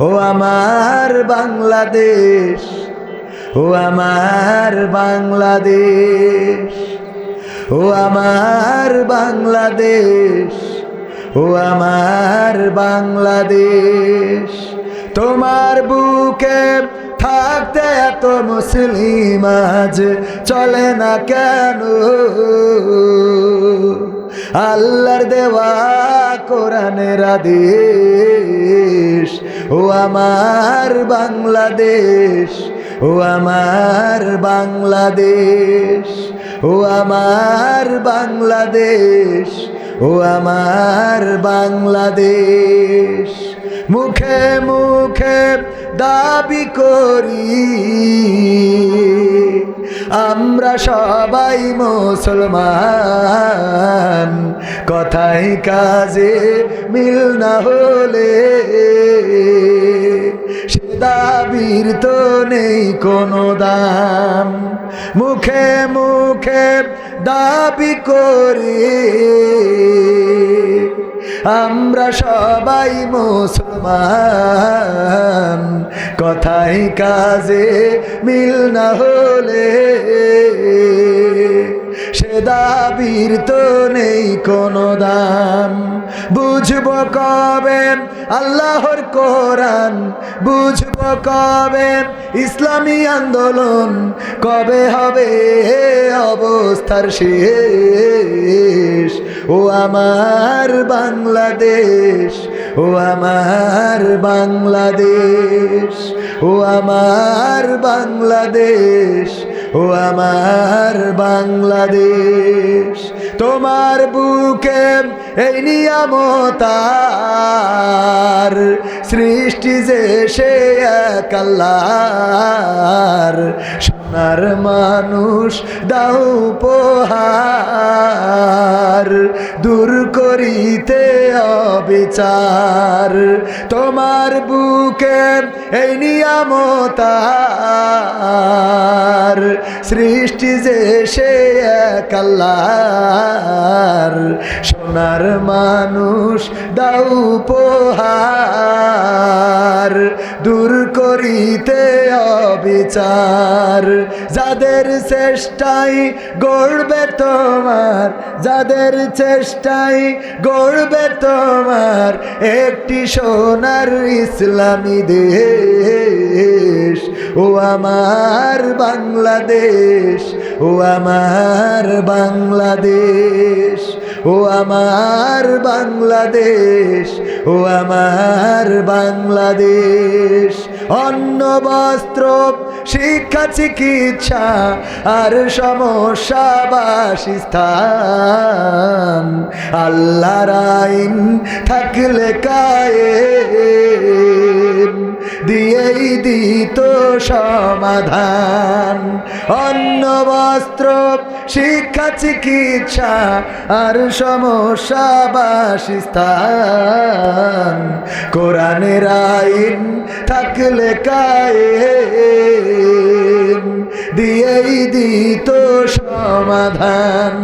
ও আমার বাংলাদেশ ও আমার বাংলাদেশ ও আমার বাংলাদেশ ও আমার বাংলাদেশ। তোমার বুকে থাকতে এত মুসলিম আজ চলে না কেন? আল্লাহর দেওয়া কোরআনের আদেশ, ও আমার বাংলাদেশ, ও আমার বাংলাদেশ, ও আমার বাংলাদেশ, ও আমার বাংলাদেশ। মুখে মুখে দাবি করি, আমরা সবাই মুসলমান। কথাই কাজে মিল না হলে সে দাবির তো নেই কোনো দাম। মুখে মুখে দাবি করি আমরা সবাই মুসলমান। কথাই কাজে মিল না হলে সে দাবির তো নেই কোনো দাম। বুঝব কবে আল্লাহর কোরআন, বুঝব কবে ইসলামী আন্দোলন, কবে হবে অবস্থার শেষ। ও আমার বাংলাদেশ, ও আমার বাংলাদেশ, ও আমার বাংলাদেশ, ও আমার বাংলাদেশ। তোমার বুকে এই নিয়ামতার সৃষ্টি যে সে এক আল্লাহর। সোনার মানুষ দাও পোহার দূর করিতে অবিচার। তোমার বুকে এই নিয়ামতার সৃষ্টি যে সে এক আল্লাহর। সোনার মানুষ দাও পোহার দূর করিতে অবিচার। যাদের চেষ্টায় গড়বে তোমার, যাদের চেষ্টায় গড়বে তোমার, একটি সোনার ইসলামী দেশ। ও আমার বাংলাদেশ, ও আমার বাংলাদেশ, ও আমার বাংলাদেশ, ও আমার বাংলাদেশ। অন্ন বস্ত্র শিক্ষা চিকিৎসা আর সমস্যা বাসস্থান। আল্লাহ আইন থাকলে কায়ে দিয়েই দিত সমাধান। অন্ন বস্ত্র শিক্ষা চিকিৎসা আর সমস্যা বাসস্থান। কোরআনের আইন থাকলে কায়ে দিয়েই দিত সমাধান।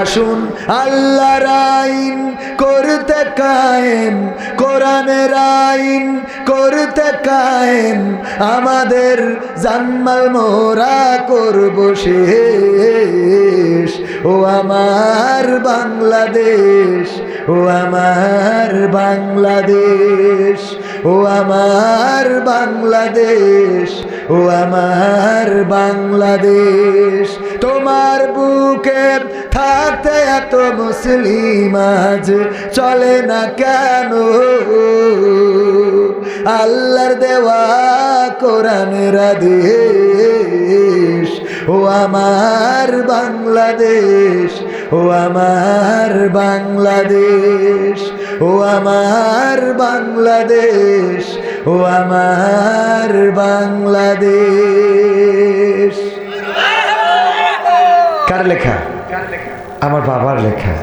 আসুন আল্লাহর আইন করতে কায়েম, কোরআনের আইন করতে কায়েম। আমাদের জানমাল মোরা করব শেষ। ও আমার বাংলাদেশ, ও আমার বাংলাদেশ। ও আমার বাংলাদেশ, ও আমার বাংলাদেশ, তোমার বুকে থাকতে এত মুসলিম আজ চলে না কেন? আল্লাহর দেওয়া কোরআনের আদেশ, ও আমার বাংলাদেশ, ও আমার বাংলাদেশ ও আমার বাংলাদেশ, ও আমার বাংলাদেশ। কার লেখা? আমার বাবার লেখা।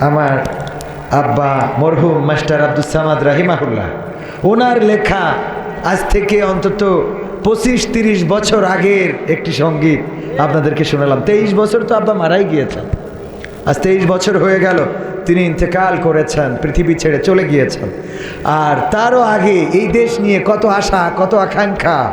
আমার আব্বা মরহুম মাস্টার আব্দুল সামাদ রাহিমাহুল্লাহ। ওনার লেখা আজ থেকে অন্তত পঁচিশ তিরিশ বছর আগের একটি সংগীত। আপনাদেরকে শোনালাম। তেইশ বছর তো আব্বা মারাই গিয়েছেন। আজ তেইশ বছর হয়ে গেল। তিনি ইন্তেকাল করেছেন, পৃথিবী ছেড়ে চলে গিয়েছেন। আর তারও আগে এই দেশ নিয়ে কত আশা, কত আকাঙ্ক্ষা।